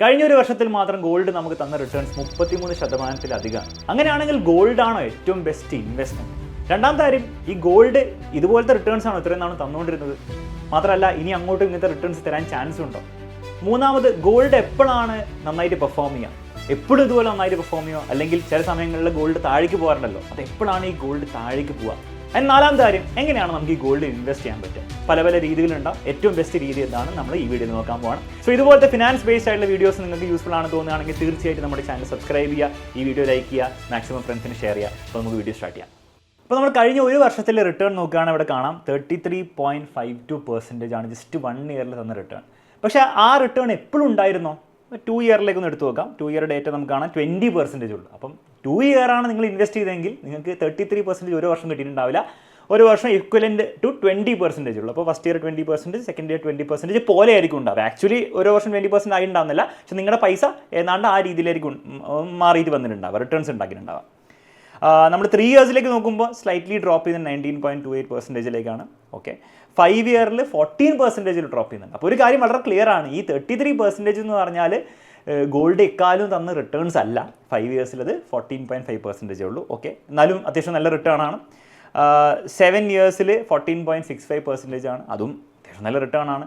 കഴിഞ്ഞ ഒരു വർഷത്തിൽ മാത്രം ഗോൾഡ് നമുക്ക് തന്ന റിട്ടേൺസ് മുപ്പത്തിമൂന്ന് ശതമാനത്തിലധികം. അങ്ങനെയാണെങ്കിൽ ഗോൾഡ് ആണോ ഏറ്റവും ബെസ്റ്റ് ഇൻവെസ്റ്റ്മെന്റ് രണ്ടാം കാര്യം ഈ ഗോൾഡ് ഇതുപോലത്തെ റിട്ടേൺസ് ആണോ ഇത്രയും നാളും തന്നുകൊണ്ടിരുന്നത്? മാത്രമല്ല ഇനി അങ്ങോട്ടും ഇങ്ങനത്തെ റിട്ടേൺസ് തരാൻ ചാൻസ് ഉണ്ടോ? മൂന്നാമത് ഗോൾഡ് എപ്പോഴാണ് നന്നായിട്ട് പെർഫോം ചെയ്യുക? എപ്പോഴും ഇതുപോലെ നന്നായിട്ട് പെർഫോം ചെയ്യുക? അല്ലെങ്കിൽ ചില സമയങ്ങളിൽ ഗോൾഡ് താഴേക്ക് പോകാറുണ്ടല്ലോ. അത് എപ്പോഴാണ് ഈ ഗോൾഡ് താഴേക്ക് പോവുക? അതിന് നാലാം കാര്യം എങ്ങനെയാണ് നമുക്ക് ഈ ഗോൾഡ് ഇൻവെസ്റ്റ് ചെയ്യാൻ പറ്റുക? പല പല രീതികളുണ്ടാവും ഏറ്റവും ബെസ്റ്റ് രീതി എന്താണ്? നമ്മൾ ഈ വീഡിയോ നോക്കാൻ പോകണം സോ ഇതുപോലത്തെ ഫിനാൻസ് ബേസ്ഡ് ആയിട്ടുള്ള വീഡിയോസ് നിങ്ങൾക്ക് യൂസ്ഫുൾ ആണ് തോന്നുകയാണെങ്കിൽ തീർച്ചയായിട്ടും നമ്മുടെ ചാനൽ സബ്സ്ക്രൈബ് ചെയ്യുക ഈ വീഡിയോ ലൈക്ക് ചെയ്യുക മാക്സിമം ഫ്രണ്ട്സിന് ഷെയർ ചെയ്യുക. അപ്പോൾ നമുക്ക് വീഡിയോ സ്റ്റാർട്ട് ചെയ്യാം. അപ്പോൾ നമ്മൾ കഴിഞ്ഞ ഒരു വർഷത്തിലെ റിട്ടേൺ നോക്കുകയാണെങ്കിൽ ഇവിടെ കാണാം thirty three point five two percentage ആണ് ജസ്റ്റ് വൺ ഇയറിൽ തന്ന റിട്ടേൺ പക്ഷേ ആ റിട്ടേൺ എപ്പോഴും ഉണ്ടായിരുന്നോ? ടു ഇയറിലേക്ക് ഒന്ന് എടുത്തു നോക്കാം. ടു ഇയർ ഡേറ്റ നമുക്ക് കാണാം ട്വന്റി പെർസെന്റേജ് ഉള്ളൂ. അപ്പം ടു ഇയർ ആണ് നിങ്ങൾ ഇൻവെസ്റ്റ് ചെയ്തെങ്കിൽ നിങ്ങൾക്ക് തേർട്ടി ത്രീ പെർസെന്റേജ് ഒരു വർഷം കിട്ടിയിട്ടുണ്ടാവില്ല. ഒരു വർഷം ഇക്വലന്റ് ടു ട്വന്റി പെർസെന്റേജ് ഉള്ളൂ. അപ്പോൾ first year twenty percentage second year twenty percentage പോലെ ആയിരിക്കും ഉണ്ടാവുക. ആക്ച്വലി ഒരു വർഷം ട്വന്റി പെർസെന്റ് ആയി ഉണ്ടാവുന്നില്ല പക്ഷേ നിങ്ങളുടെ പൈസ ഏതാണ്ട് ആ രീതിയിലായിരിക്കും മാറിയിട്ട് വന്നിട്ടുണ്ടാവുക. റിട്ടേൺസ് ഉണ്ടാക്കിയിട്ടുണ്ടാവുക. നമ്മൾ ത്രീ ഇയേഴ്സിലേക്ക് നോക്കുമ്പോൾ സ്ലൈറ്റ്ലി ഡ്രോപ്പ് ചെയ്ത് നയന്റീൻ പോയിന്റ് ടു എയ്റ്റ് പെർസെന്റേജിലേക്കാണ് ഓക്കെ ഫൈവ് ഇയറിൽ ഫോർട്ടീൻ പെർസെന്റേജിൽ ഡ്രോപ്പ് ചെയ്യുന്നുണ്ട്. അപ്പോൾ ഒരു കാര്യം വളരെ ക്ലിയർ ആണ്. ഈ തേർട്ടി ത്രീ പെർസെന്റേജ് എന്ന് പറഞ്ഞാൽ ഗോൾഡ് എക്കാലും തന്ന റിട്ടേൺസ് അല്ല. ഫൈവ് ഇയേഴ്സിൽ അത് ഫോർട്ടീൻ പോയിന്റ് ഫൈവ് പെർസെന്റേജേ ഉള്ളൂ. ഓക്കെ എന്നാലും അത്യാവശ്യം നല്ല റിട്ടേൺ ആണ്. Seven ഇയേഴ്സിൽ fourteen point six five percentage ആണ്. അതും അത്യാവശ്യം നല്ല റിട്ടേൺ ആണ്.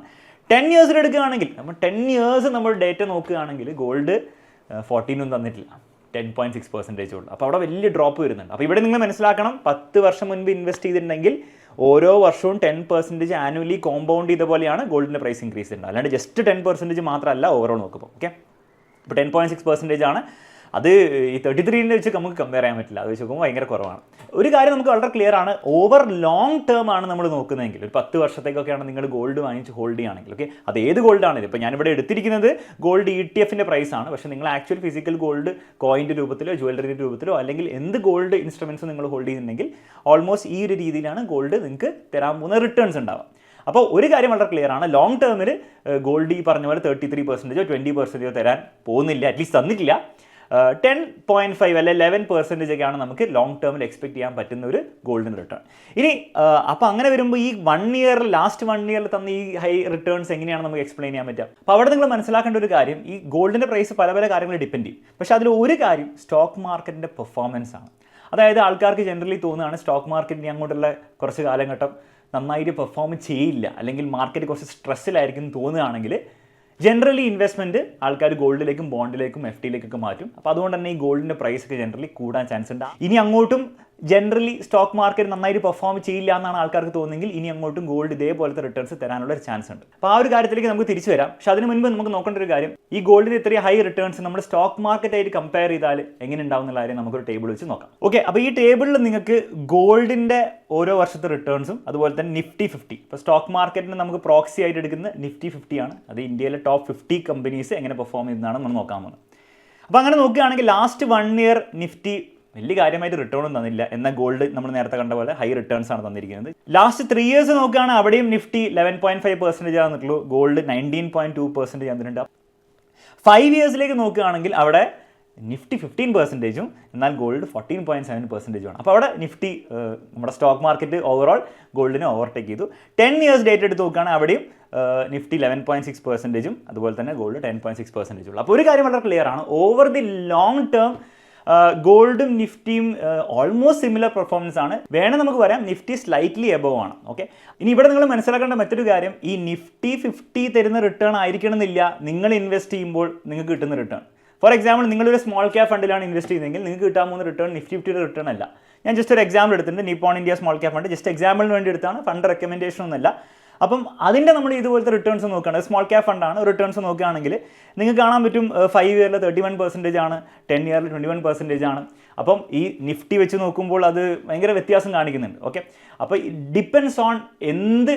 ടെൻ ഇയേഴ്സിൽ എടുക്കുകയാണെങ്കിൽ നമ്മൾ ടെൻ ഇയേഴ്സ് നമ്മൾ ഡേറ്റ നോക്കുകയാണെങ്കിൽ ഗോൾഡ് ഫോർട്ടീനും തന്നിട്ടില്ല. ടെൻ പോയിന്റ് സിക്സ് പെർസെന്റേജ് ഉള്ളൂ. അപ്പോൾ അവിടെ വലിയ ഡ്രോപ്പ് വരുന്നുണ്ട്. അപ്പോൾ ഇവിടെ നിങ്ങൾ മനസ്സിലാക്കണം പത്ത് വർഷം മുൻപ് ഇൻവെസ്റ്റ് ചെയ്തിട്ടുണ്ടെങ്കിൽ ഓരോ വർഷവും ടെൻ പെർസെന്റേജ് ആനുവലി കോമ്പൗണ്ട് ചെയ്ത പോലെയാണ് ഗോൾഡിന്റെ പ്രൈസ് ഇൻക്രീസ് ചെയ്യുന്നത്. അല്ലാണ്ട് ജസ്റ്റ് ടെൻ പെർസെന്റേജ് മാത്രമല്ല ഓവറോൾ നോക്കുമ്പോൾ. ഓക്കെ ഇപ്പോൾ ടെൻ പോയിന്റ് സിക്സ് പെർസെന്റേജ് ആണ്. അത് ഈ തേർട്ടി ത്രീന്റെ വെച്ച് നമുക്ക് കമ്പയർ ചെയ്യാൻ പറ്റില്ല. അത് വെച്ച് നോക്കുമ്പോൾ ഭയങ്കര കുറവാണ്. ഒരു കാര്യം നമുക്ക് വളരെ ക്ലിയർ ആണ്. ഓവർ ലോങ് ടേം ആണ് നമ്മൾ നോക്കുന്നതെങ്കിൽ ഒരു പത്ത് വർഷത്തേക്കൊക്കെയാണ് നിങ്ങൾ ഗോൾഡ് വാങ്ങിച്ച് ഹോൾഡ് ചെയ്യുകയാണെങ്കിൽ ഓക്കെ അത് ഏത് ഗോൾഡ് ആണെങ്കിലും ഇപ്പോൾ ഞാനിവിടെ എടുത്തിരിക്കുന്നത് ഗോൾഡ് ഇ ടി എഫിന്റെ പ്രൈസ് ആണ്. പക്ഷേ നിങ്ങൾ ആക്ച്വൽ ഫിസിക്കൽ ഗോൾഡ് കോയിന്റെ രൂപത്തിലോ ജ്വല്ലറിയുടെ രൂപത്തിലോ അല്ലെങ്കിൽ എന്ത് ഗോൾഡ് ഇൻസ്ട്രുമെന്റ്സ് നിങ്ങൾ ഹോൾഡ് ചെയ്യുന്നുണ്ടെങ്കിൽ ഓൾമോസ്റ്റ് ഈ ഒരു രീതിയിലാണ് ഗോൾഡ് നിങ്ങൾക്ക് തരാൻ പോകുന്ന റിട്ടേൺസ് ഉണ്ടാവുക. അപ്പോൾ ഒരു കാര്യം വളരെ ക്ലിയർ ആണ്. ലോങ് ടേമിൽ ഗോൾഡ് ഈ പറഞ്ഞ പോലെ തേർട്ടി ത്രീ പെർസെന്റേജോ ട്വന്റി പെർസെന്റേജോ തരാൻ പോകുന്നില്ല. അറ്റ്ലീസ്റ്റ് തന്നിട്ടില്ല. ടെൻ പോയിന്റ് ഫൈവ് അല്ലെ ലെവൻ പെർസെന്റേജ് ഒക്കെയാണ് നമുക്ക് ലോങ് ടേമിൽ എക്സ്പെക്ട് ചെയ്യാൻ പറ്റുന്ന ഒരു ഗോൾഡൻ റിട്ടേൺ ഇനി അപ്പോൾ അങ്ങനെ വരുമ്പോൾ ഈ വൺ ഇയർ ലാസ്റ്റ് വൺ ഇയറിൽ തന്ന ഈ ഹൈ റിട്ടേൺസ് എങ്ങനെയാണ് നമുക്ക് എക്സ്പ്ലെയിൻ ചെയ്യാൻ പറ്റുക? അപ്പോൾ അവിടെ നിങ്ങൾ മനസ്സിലാക്കേണ്ട ഒരു കാര്യം ഈ ഗോൾഡിന്റെ പ്രൈസ് പല പല കാര്യങ്ങളും ഡിപ്പെൻഡ് ചെയ്യും. പക്ഷേ അതിൽ ഒരു കാര്യം സ്റ്റോക്ക് മാർക്കറ്റിന്റെ പെർഫോമൻസ് ആണ്. അതായത് ആൾക്കാർക്ക് ജനറലി തോന്നുകയാണ് സ്റ്റോക്ക് മാർക്കറ്റിന് അങ്ങോട്ടുള്ള കുറച്ച് കാലഘട്ടം നന്നായിട്ട് പെർഫോം ചെയ്യില്ല. അല്ലെങ്കിൽ മാർക്കറ്റ് കുറച്ച് സ്ട്രെസ്സിലായിരിക്കും തോന്നുകയാണെങ്കിൽ ജനറലി ഇൻവെസ്റ്റ്മെന്റ് ആൾക്കാർ ഗോൾഡിലേക്കും ബോണ്ടിലേക്കും എഫ് ടിയിലേക്കൊക്കെ മാറ്റും. അപ്പോൾ അതുകൊണ്ട് തന്നെ ഈ ഗോൾഡിന്റെ പ്രൈസ് ഒക്കെ ജനറലി കൂടാൻ ചാൻസ് ഉണ്ട്. ഇനി അങ്ങോട്ടും ജനറലി സ്റ്റോക്ക് മാർക്കറ്റ് നന്നായിട്ട് പെർഫോം ചെയ്യില്ല എന്നാണ് ആൾക്കാർക്ക് തോന്നുന്നെങ്കിൽ ഇനി അങ്ങോട്ടും ഗോൾഡ് ഇതേപോലത്തെ റിട്ടേൺസ് തരാനുള്ള ഒരു ചാൻസ് ഉണ്ട്. അപ്പോൾ ആ ഒരു കാര്യത്തിലേക്ക് നമുക്ക് തിരിച്ചു വരാം. പക്ഷേ അതിന് മുൻപ് നമുക്ക് നോക്കേണ്ട ഒരു കാര്യം ഈ ഗോൾഡിന് ഇത്രയും ഹൈ റിട്ടേൺസ് നമ്മൾ സ്റ്റോക്ക് മാർക്കറ്റായിട്ട് കമ്പയർ ചെയ്താൽ എങ്ങനെ ഉണ്ടാവും എന്നുള്ള കാര്യം നമുക്കൊരു ടേബിൾ വെച്ച് നോക്കാം. ഓക്കെ അപ്പോൾ ഈ ടേബിളിൽ നിങ്ങൾക്ക് ഗോൾഡിന്റെ ഓരോ വർഷത്തെ റിട്ടേൺസും അതുപോലെ തന്നെ നിഫ്റ്റി ഫിഫ്റ്റി ഇപ്പോൾ സ്റ്റോക്ക് മാർക്കറ്റിന് നമുക്ക് പ്രോക്സി ആയിട്ട് എടുക്കുന്ന നിഫ്റ്റി ഫിഫ്റ്റി ആണ്. അത് ഇന്ത്യയിലെ ടോപ്പ് ഫിഫ്റ്റി കമ്പനീസ് എങ്ങനെ പെർഫോം ചെയ്യുന്നതാണ് നമ്മൾ നോക്കാൻ പോകുന്നത് അപ്പോൾ അങ്ങനെ നോക്കുകയാണെങ്കിൽ ലാസ്റ്റ് വൺ ഇയർ നിഫ്റ്റി വലിയ കാര്യമായിട്ട് ഒന്നും തന്നില്ല. എന്നാൽ ഗോൾഡ് നമ്മൾ നേരത്തെ കണ്ട പോലെ ഹൈ റിട്ടേൺസ് ആണ് തന്നിരിക്കുന്നത്. ലാസ്റ്റ് ത്രീ ഇയേഴ്സ് നോക്കുകയാണ് അവിടെയും Nifty eleven point five percentage ആണെന്നുള്ളൂ gold nineteen point two percentage തന്നിട്ടുണ്ട് ഫൈവ് ഇയേഴ്സിലേക്ക് നോക്കുകയാണെങ്കിൽ അവിടെ നിഫ്റ്റി ഫിഫ്റ്റീൻ പെർസെന്റേജും എന്നാൽ ഗോൾഡ് ഫോർട്ടീൻ പോയിന്റ് സെവൻ പെർസെന്റേജും ആണ്. അപ്പോൾ അവിടെ നിഫ്റ്റി നമ്മുടെ സ്റ്റോക്ക് മാർക്കറ്റ് ഓവറോൾ ഗോൾഡിനെ ഓവർടേക്ക് ചെയ്തു. ടെൻ ഇയേഴ്സ് ഡേറ്റ് എടുത്ത് നോക്കുകയാണെങ്കിൽ അവിടെയും നിഫ്റ്റി ലെവൻ പോയിന്റ് സിക്സ് പെർസെന്റേജും അതുപോലെ തന്നെ ഗോൾഡ് ടെൻ പോയിന്റ് സിക്സ് പെർസെന്റേജും ഉള്ളൂ. അപ്പോൾ ഒരു കാര്യം വളരെ ക്ലിയർ ആണ്. ഓവർ ദി ലോങ് ടേം ഗോൾഡും നിഫ്റ്റിയും ഓൾമോസ്റ്റ് സിമിലർ പെർഫോമൻസ് ആണ്. വേണം നമുക്ക് പറയാം നിഫ്റ്റി സ്ലൈറ്റ്ലി എബവ് ആണ്. ഓക്കെ ഇനി ഇവിടെ നിങ്ങൾ മനസ്സിലാക്കേണ്ട മറ്റൊരു കാര്യം ഈ നിഫ്റ്റി ഫിഫ്റ്റി തരുന്ന റിട്ടേൺ ആയിരിക്കണം എന്നില്ല നിങ്ങൾ ഇൻവെസ്റ്റ് ചെയ്യുമ്പോൾ നിങ്ങൾക്ക് കിട്ടുന്ന റിട്ടേൺ ഫോർ എക്സാമ്പിൾ നിങ്ങളൊരു സ്മോൾ ക്യാപ് ഫണ്ടിലാണ് ഇൻവെസ്റ്റ് ചെയ്യുന്നതെങ്കിൽ നിങ്ങൾക്ക് കിട്ടാൻ പോകുന്ന റിട്ടേൺ നിഫ്റ്റി ഫിഫ്റ്റിയുടെ റിട്ടേൺ അല്ല. ഞാൻ ജസ്റ്റ് ഒരു എക്സാമ്പിൾ എടുത്തിട്ടുണ്ട്. Nippon India small cap fund just എക്സാമ്പിളിന് വേണ്ടി എടുത്താണ്. ഫണ്ട് റെക്കമെൻഡേഷൻ ഒന്നല്ല അപ്പം അതിന്റെ നമ്മൾ ഇതുപോലത്തെ റിട്ടേൺസ് നോക്കുകയാണ് സ്മോൾ ക്യാപ് ഫണ്ടാണ് റിട്ടേൺസ് നോക്കുകയാണെങ്കിൽ നിങ്ങൾക്ക് കാണാൻ പറ്റും ഫൈവ് ഇയറിൽ തേർട്ടി വൺ പെർസെന്റേജ് ആണ് ടെൻ ഇയറിൽ ട്വന്റി വൺ പെർസെന്റേജ് ആണ്. അപ്പം ഈ നിഫ്റ്റി വെച്ച് നോക്കുമ്പോൾ അത് ഭയങ്കര വ്യത്യാസം കാണിക്കുന്നുണ്ട്. ഓക്കെ അപ്പോൾ ഡിപ്പെൻസ് ഓൺ എന്ത്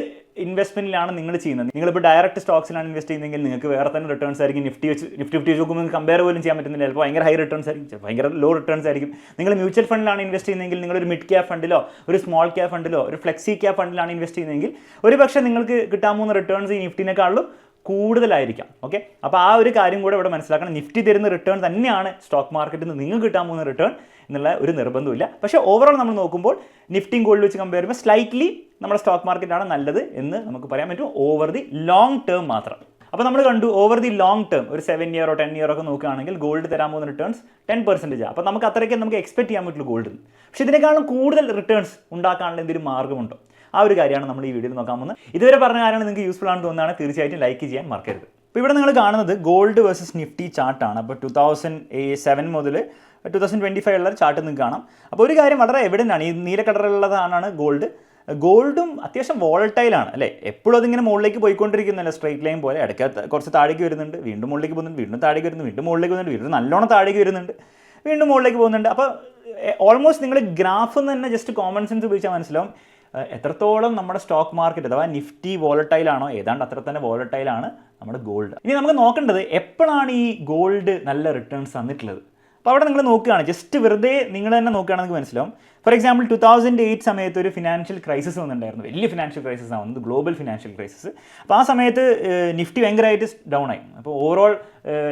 ഇൻവെസ്റ്റ്മെന്റിലാണ് നിങ്ങൾ ചെയ്യുന്നത്. നിങ്ങളിപ്പോൾ ഡയറക്റ്റ് സ്റ്റോക്സിലാണ് ഇൻവെസ്റ്റ് ചെയ്യുന്നതെങ്കിൽ നിങ്ങൾക്ക് വേറെ തന്നെ റിട്ടേൺസ് ആയിരിക്കും. നിഫ്റ്റി വെച്ച് നിഫ്റ്റി ഫിഫ്റ്റി വെച്ച് നോക്കുമ്പോൾ കമ്പയർ പോലും ചെയ്യാൻ പറ്റുന്നില്ല. ചിലപ്പോൾ ഭയങ്കര ഹൈ റിട്ടേൺസ് ആയിരിക്കും ഭയങ്കര ലോ റിട്ടേൺസ് ആയിരിക്കും. നിങ്ങൾ മ്യൂച്വൽ ഫണ്ടിലാണ് ഇൻവെസ്റ്റ് ചെയ്യുന്നതെങ്കിൽ നിങ്ങൾ ഒരു മിഡ് ക്യാപ് ഫണ്ടിലോ ഒരു സ്മോൾ ക്യാപ് ഫണ്ടിലോ ഒരു ഫ്ലെക്സി ക്യാപ് ഫണ്ടിലാണ് ഇൻവെസ്റ്റ് ചെയ്യുന്നതെങ്കിൽ ഒരു പക്ഷേ നിങ്ങൾക്ക് കിട്ടാൻ പോകുന്ന റിട്ടേൺസ് ഈ നിഫ്റ്റിനേക്കാളും കൂടുതലായിരിക്കാം. ഓക്കെ അപ്പോൾ ആ ഒരു കാര്യം കൂടെ ഇവിടെ മനസ്സിലാക്കണം. നിഫ്റ്റി തരുന്ന റിട്ടേൺ തന്നെയാണ് സ്റ്റോക്ക് മാർക്കറ്റിൽ നിന്ന് നിങ്ങൾക്ക് കിട്ടാൻ പോകുന്ന റിട്ടേൺ എന്നുള്ള ഒരു നിർബന്ധമില്ല പക്ഷേ ഓവറോൾ നമ്മൾ നോക്കുമ്പോൾ നിഫ്റ്റിയും ഗോൾഡ് വെച്ച് കമ്പയർ ചെയ്യുമ്പോൾ സ്ലൈറ്റ്ലി നമ്മുടെ സ്റ്റോക്ക് മാർക്കറ്റാണ് നല്ലത് എന്ന് നമുക്ക് പറയാൻ പറ്റും. ഓവർ ദി ലോങ് ടേം മാത്രം. അപ്പോൾ നമ്മൾ കണ്ടു ഓവർ ദി ലോങ് ടേം ഒരു സെവൻ ഇയറോ ടെൻ ഇയറോ ഒക്കെ നോക്കുകയാണെങ്കിൽ ഗോൾഡ് തരാൻ പോകുന്ന റിട്ടേൺസ് ടെൻ പെർസെന്റേജ് അപ്പോൾ നമുക്ക് അത്രയ്ക്ക് നമുക്ക് എക്സ്പെക്ട് ചെയ്യാൻ പറ്റുള്ളൂ ഗോൾഡിൽ പക്ഷേ ഇതിനേക്കാളും കൂടുതൽ റിട്ടേൺസ് ഉണ്ടാക്കാനുള്ള എന്തെങ്കിലും മാർഗമുണ്ടോ ആ ഒരു കാര്യമാണ് നമ്മൾ ഈ വീഡിയോയിൽ നോക്കാൻ പോകുന്നത്. ഇതുവരെ പറഞ്ഞ കാര്യങ്ങൾ നിങ്ങൾക്ക് യൂസ്ഫുൾ ആണെന്ന് തോന്നുന്നതാണ് തീർച്ചയായിട്ടും ലൈക്ക് ചെയ്യാൻ മറക്കരുത്. അപ്പോൾ ഇവിടെ നിങ്ങൾ കാണുന്നത് ഗോൾഡ് വേഴ്സസ് നിഫ്റ്റി ചാർട്ടാണ് അപ്പോൾ ടു തൗസൻഡ് സെവൻ മുതൽ ടു തൗസൻഡ് ട്വന്റി ഫൈവ് ഉള്ള ചാർട്ട് നിങ്ങൾക്ക് കാണാം. അപ്പോൾ ഒരു കാര്യം വളരെ എവിഡന്റ് ആണ്. ഈ നീല കളറുള്ളതാണ് ഗോൾഡ് ഗോൾഡും അത്യാവശ്യം വോളട്ടൈലാണ് അല്ലേ? എപ്പോഴും അതിങ്ങനെ മുകളിലേക്ക് പോയിക്കൊണ്ടിരിക്കുന്നില്ല സ്ട്രൈറ്റ് ലൈൻ പോലെ. ഇടയ്ക്ക് കുറച്ച് താഴേക്ക് വരുന്നുണ്ട് വീണ്ടും മുകളിലേക്ക് പോകുന്നുണ്ട് വീണ്ടും താഴേക്ക് വരുന്നു വീണ്ടും മുകളിലേക്ക് പോകുന്നുണ്ട് വീണ്ടും നല്ലോണം താഴേക്ക് വരുന്നുണ്ട് വീണ്ടും മുകളിലേക്ക് പോകുന്നുണ്ട്. അപ്പോൾ ഓൾമോസ്റ്റ് നിങ്ങൾ ഗ്രാഫ് തന്നെ ജസ്റ്റ് കോമൺ സെൻസ് ഉപയോഗിച്ചാൽ മനസ്സിലാവും. എത്രത്തോളം നമ്മുടെ സ്റ്റോക്ക് മാർക്കറ്റ് അഥവാ നിഫ്റ്റി വോളട്ടൈലാണോ ഏതാണ്ട് അത്ര തന്നെ വോളട്ടൈലാണ് നമ്മുടെ ഗോൾഡ് ഇനി നമുക്ക് നോക്കേണ്ടത് എപ്പോഴാണ് ഈ ഗോൾഡ് നല്ല റിട്ടേൺസ് തന്നിട്ടുള്ളത്? അപ്പോൾ അവിടെ നിങ്ങൾ നോക്കുകയാണ് ജസ്റ്റ് വെറുതെ നിങ്ങൾ തന്നെ നോക്കുകയാണെങ്കിൽ മനസ്സിലാവും. For example two thousand eight സമയത്ത് ഒരു ഫിനാൻഷ്യൽ ക്രൈസിസ് വന്നിട്ടുണ്ടായിരുന്നു. വലിയ ഫിനാൻഷ്യൽ ക്രൈസിസ് ആണ് വന്നത് ഗ്ലോബൽ ഫിനാൻഷ്യൽ ക്രൈസിസ് അപ്പോൾ ആ സമയത്ത് നിഫ്റ്റി ഭയങ്കരമായിട്ട് ഡൗൺ ആയി. അപ്പോൾ ഓവറോൾ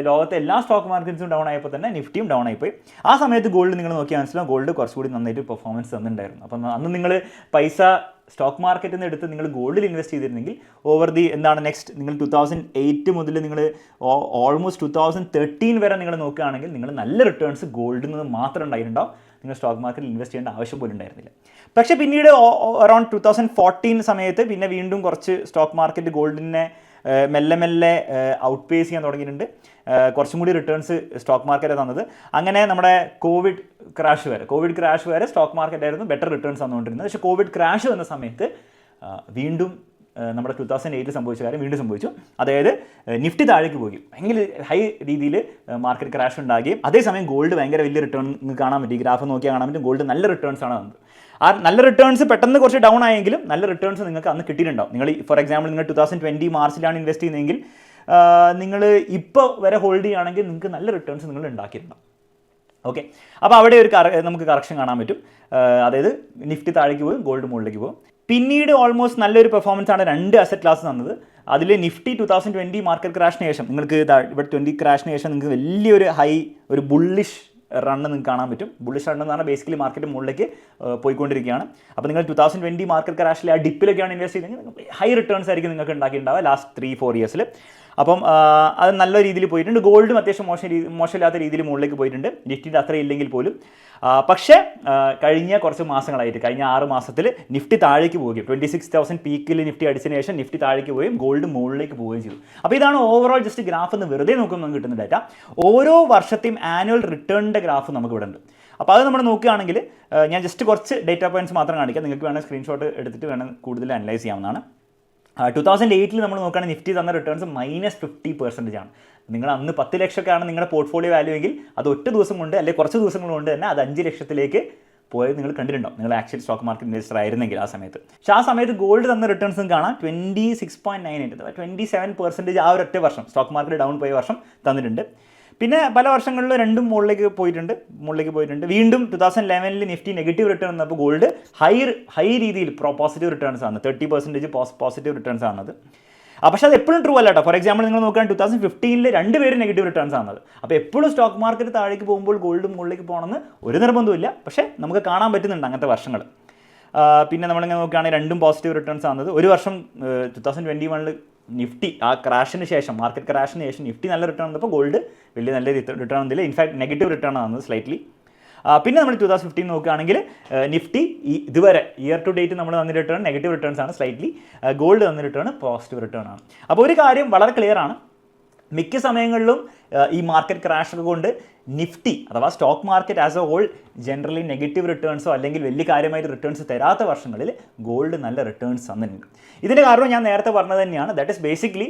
ലോകത്തെ എല്ലാ സ്റ്റോക്ക് മാർക്കറ്റ്സും ഡൗൺ ആയപ്പോൾ തന്നെ നിഫ്റ്റിയും ഡൗൺ ആയിപ്പോയി. ആ സമയത്ത് ഗോൾഡ് നിങ്ങൾ നോക്കിയാൽ മനസ്സിലാവും ഗോൾഡ് കുറച്ചുകൂടി നന്നായിട്ട് പെർഫോമൻസ് തന്നിട്ടുണ്ടായിരുന്നു. അപ്പം അന്ന് നിങ്ങൾ പൈസ സ്റ്റോക്ക് മാർക്കറ്റിൽ നിന്ന് എടുത്ത് നിങ്ങൾ ഗോൾഡിൽ ഇൻവെസ്റ്റ് ചെയ്തിരുന്നെങ്കിൽ ഓവർ ദി എന്താണ് നെക്സ്റ്റ് നിങ്ങൾ ടു തൗസൻഡ് എയ്റ്റ് മുതൽ നിങ്ങൾ ഓൾമോസ്റ്റ് ടു തൗസൻഡ് തേർട്ടീൻ വരെ നിങ്ങൾ നോക്കുകയാണെങ്കിൽ നിങ്ങൾ നല്ല റിട്ടേൺസ് ഗോൾഡിൽ നിന്ന് മാത്രം ഉണ്ടായിട്ടുണ്ടാവും. നിങ്ങൾ സ്റ്റോക്ക് മാർക്കറ്റിൽ ഇൻവെസ്റ്റ് ചെയ്യേണ്ട ആവശ്യം പോലും ഉണ്ടായിരുന്നില്ല. പക്ഷേ പിന്നീട് അറൌണ്ട് ടു തൗസൻഡ് ഫോർട്ടീൻ സമയത്ത് പിന്നെ വീണ്ടും കുറച്ച് സ്റ്റോക്ക് മാർക്കറ്റ് ഗോൾഡിനെ മെല്ലെ മെല്ലെ ഔട്ട് പേസ് ചെയ്യാൻ തുടങ്ങിയിട്ടുണ്ട്. കുറച്ചും കൂടി റിട്ടേൺസ് സ്റ്റോക്ക് മാർക്കറ്റ് തന്നത്. അങ്ങനെ നമ്മുടെ കോവിഡ് ക്രാഷ് വരെ കോവിഡ് ക്രാഷ് വരെ സ്റ്റോക്ക് മാർക്കറ്റ് ആയിരുന്നു ബെറ്റർ റിട്ടേൺസ് തന്നുകൊണ്ടിരുന്നത്. പക്ഷേ കോവിഡ് ക്രാഷ് വന്ന സമയത്ത് വീണ്ടും നമ്മുടെ ടു തൗസൻഡ് എയ്റ്റിൽ സംഭവിച്ച കാര്യം വീണ്ടും സംഭവിച്ചു. അതായത് നിഫ്റ്റി താഴേക്ക് പോയി. ഭയങ്കര ഹൈ രീതിയിൽ മാർക്കറ്റ് ക്രാഷ് ഉണ്ടാകുകയും അതേസമയം ഗോൾഡ് ഭയങ്കര വലിയ റിട്ടേൺ നിങ്ങൾക്ക് കാണാൻ പറ്റും. ഗ്രാഫ് നോക്കിയാൽ കാണാൻ പറ്റും. ഗോൾഡ് നല്ല റിട്ടേൺസ് ആണ് തന്നത് ആ നല്ല റിട്ടേൺസ് പെട്ടെന്ന് കുറച്ച് ഡൗൺ ആയെങ്കിലും നല്ല റിട്ടേൺസ് നിങ്ങൾക്ക് അന്ന് കിട്ടിയിട്ടുണ്ടാവും. നിങ്ങൾ ഫോർ എക്സാമ്പിൾ നിങ്ങൾ ടു തൗസൻഡ് ട്വന്റി മാർച്ചിലാണ് ഇൻവെസ്റ്റ് ചെയ്യുന്നതെങ്കിൽ നിങ്ങൾ ഇപ്പോൾ വരെ ഹോൾഡ് ചെയ്യുകയാണെങ്കിൽ നിങ്ങൾക്ക് നല്ല റിട്ടേൺസ് നിങ്ങൾ ഉണ്ടാക്കിയിട്ടുണ്ടാവും. ഓക്കെ അപ്പോൾ അവിടെ ഒരു നമുക്ക് കറക്ഷൻ കാണാൻ പറ്റും. അതായത് നിഫ്റ്റി താഴേക്ക് പോകും ഗോൾഡ് മുകളിലേക്ക് പോകും പിന്നീട് ഓൾമോസ്റ്റ് നല്ലൊരു പെർഫോമൻസ് ആണ് രണ്ട് അസറ്റ് ക്ലാസ് തന്നത് അതിൽ Nifty two thousand twenty market ക്രാഷിന് ശേഷം നിങ്ങൾക്ക് ഇവിടെ ട്വന്റി ക്രാഷിന് ശേഷം നിങ്ങൾക്ക് വലിയൊരു ഹൈ ഒരു ബുള്ളിഷ് റണ്ണ് നിങ്ങൾക്ക് കാണാൻ പറ്റും. ബുള്ളിഷ് റണ്ണ് എന്ന് പറഞ്ഞാൽ ബേസിക്കലി മാർക്കറ്റ് മുകളിലേക്ക് പോയിക്കൊണ്ടിരിക്കുകയാണ്. അപ്പോൾ നിങ്ങൾ ടു തൗസൻഡ് ട്വന്റി മാർക്കറ്റ് ക്രാഷിൽ ആ ഡിപ്പിലൊക്കെയാണ് ഇൻവെസ്റ്റ് ചെയ്തെങ്കിൽ ഹൈ റിട്ടേൺസ് ആയിരിക്കും നിങ്ങൾക്ക് ഉണ്ടാക്കിയിട്ടുണ്ടാവുക ലാസ്റ്റ് ത്രീ ഫോർ ഇയേഴ്സിൽ അപ്പം അത് നല്ല രീതിയിൽ പോയിട്ടുണ്ട്. ഗോൾഡും അത്യാവശ്യം മോശം രീതി മോശമില്ലാത്ത രീതിയിൽ മുകളിലേക്ക് പോയിട്ടുണ്ട്. നിഫ്റ്റിന്റെ അത്ര ഇല്ലെങ്കിൽ പോലും. പക്ഷേ കഴിഞ്ഞ കുറച്ച് മാസങ്ങളായിട്ട് കഴിഞ്ഞ ആറ് മാസത്തിൽ നിഫ്റ്റി താഴേക്ക് പോവുകയും ട്വന്റി സിക്സ് തൗസൻഡ് പീക്കിൽ നിഫ്റ്റി അടിച്ചതിന് ശേഷം നിഫ്റ്റി താഴേക്ക് പോവുകയും ഗോൾഡ് മുകളിലേക്ക് പോവുകയും ചെയ്തു. അപ്പോൾ ഇതാണ് ഓവറോൾ ജസ്റ്റ് ഗ്രാഫ് എന്ന് വെറുതെ നോക്കുമ്പോൾ കിട്ടുന്ന ഡാറ്റ ഓരോ വർഷത്തെയും ആനുവൽ റിട്ടേണിന്റെ ഗ്രാഫ് നമുക്ക് ഇവിടെ ഉണ്ട്. അപ്പോൾ അത് നമ്മൾ നോക്കുകയാണെങ്കിൽ ഞാൻ ജസ്റ്റ് കുറച്ച് ഡേറ്റാ പോയിന്റ്സ് മാത്രം കാണിക്കാം. നിങ്ങൾക്ക് വേണമെങ്കിൽ സ്ക്രീൻഷോട്ട് എടുത്തിട്ട് വേണം കൂടുതൽ അനലൈസ് ചെയ്യാവുന്നതാണ്. ടു തൗസൻഡ് എയ്റ്റിൽ നമ്മൾ നോക്കുകയാണെങ്കിൽ നിഫ്റ്റി തന്ന റിട്ടേൺസ് മൈനസ് ഫിഫ്റ്റി പെർസെന്റേജ് ആണ്. നിങ്ങൾ അന്ന് പത്ത് ലക്ഷമൊക്കെയാണ് നിങ്ങളുടെ പോർട്ട്ഫോളിയോ വാല്യൂ എങ്കിൽ അത് ഒറ്റ ദിവസം കൊണ്ട് അല്ലെങ്കിൽ കുറച്ച് ദിവസങ്ങൾ കൊണ്ട് തന്നെ അത് അഞ്ച് ലക്ഷത്തിലേക്ക് പോയത് നിങ്ങൾ കണ്ടിട്ടുണ്ടോ നിങ്ങൾ ആക്ച്വൽ സ്റ്റോക്ക് മാർക്കറ്റ് ഇൻവെസ്റ്റർ ആയിരുന്നെങ്കിൽ ആ സമയത്ത്. പക്ഷേ ആ സമയത്ത് ഗോൾഡ് തന്ന റിട്ടേൺസും കാണാം. Twenty six point nine eight twenty seven percentage ആ ഒരൊറ്റ വർഷം സ്റ്റോക്ക് മാർക്കറ്റ് ഡൗൺ പോയ വർഷം തന്നിട്ടുണ്ട്. പിന്നെ പല വർഷങ്ങളിലും രണ്ടും മുകളിലേക്ക് പോയിട്ടുണ്ട്. മുകളിലേക്ക് പോയിട്ടുണ്ട്. വീണ്ടും ടു തൗസൻഡ് ലെവനിൽ നിഫ്റ്റി നെഗറ്റീവ് റിട്ടേൺ വന്നപ്പോൾ ഗോൾഡ് ഹൈ ഹൈ രീതിയിൽ പ്രോ പോസിറ്റീവ് റിട്ടേൺസ് ആണ്. തേർട്ടി പെർസെന്റേജ് പോസിറ്റീവ് റിട്ടേൺസ് ആണത് പക്ഷേ അത് എപ്പോഴും ട്രൂ അല്ല കേട്ടോ ഫോർ എക്സാമ്പിൾ നിങ്ങൾ നോക്കുകയാണ് ടു തൗസൻഡ് ഫിഫ്റ്റീനിൽ രണ്ട് പേര് നെഗറ്റീവ് റിട്ടേൺസ് ആണത്. അപ്പോൾ എപ്പോഴും സ്റ്റോക്ക് മാർക്കറ്റ് താഴേക്ക് പോകുമ്പോൾ ഗോൾഡും മുകളിലേക്ക് പോകണമെന്ന് ഒരു നിർബന്ധമില്ല പക്ഷേ നമുക്ക് കാണാൻ പറ്റുന്നുണ്ട് അങ്ങനത്തെ വർഷങ്ങൾ പിന്നെ നമ്മളിങ്ങനെ നോക്കുകയാണെങ്കിൽ രണ്ടും പോസിറ്റീവ് റിട്ടേൺസ് ആണത്. ഒരു വർഷം ടു തൗസൻഡ് ട്വന്റി വണ്ണിൽ നിഫ്റ്റി ആ ക്രാഷിന് ശേഷം മാർക്കറ്റ് ക്രാഷിന് ശേഷം നിഫ്റ്റി നല്ല റിട്ടേൺ വന്നപ്പോൾ ഗോൾഡ് വലിയ നല്ല റിട്ടേൺ വന്നില്ല ഇൻഫാക്ട് നെഗറ്റീവ് റിട്ടേൺ ആണ് സ്ലൈറ്റ്ലി പിന്നെ നമ്മൾ ടു തൗസൻഡ് ഫിഫ്റ്റീൻ നോക്കുകയാണെങ്കിൽ നിഫ്റ്റി ഈ ഇതുവരെ ഇയർ ടു ഡേറ്റ് നമ്മൾ തന്ന റിട്ടേൺ നെഗറ്റീവ് റിട്ടേൺസ് ആണ് സ്ലൈറ്റ്ലി ഗോൾഡ് തന്ന റിട്ടേൺ പോസിറ്റീവ് റിട്ടേൺ ആണ്. അപ്പോൾ ഒരു കാര്യം വളരെ ക്ലിയർ ആണ്. മിക്ക സമയങ്ങളിലും ഈ മാർക്കറ്റ് ക്രാഷ് കൊണ്ട് നിഫ്റ്റി അഥവാ stock market as a whole generally negative റിട്ടേൺസോ അല്ലെങ്കിൽ വലിയ കാര്യമായിട്ട് റിട്ടേൺസ് തരാത്ത വർഷങ്ങളിൽ ഗോൾഡ് നല്ല റിട്ടേൺസ് തന്നിട്ടുണ്ട്. ഇതിന്റെ കാരണം ഞാൻ നേരത്തെ പറഞ്ഞത് തന്നെയാണ്. That is basically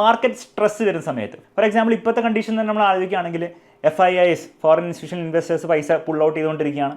market stress വരുന്ന സമയത്ത്. ഫോർ എക്സാമ്പിൾ ഇപ്പോഴത്തെ കണ്ടീഷൻ തന്നെ നമ്മൾ ആലോചിക്കുകയാണെങ്കിൽ F I I S foreign institution investors പൈസ പുൾ ഔട്ട് ചെയ്തുകൊണ്ടിരിക്കുകയാണ്.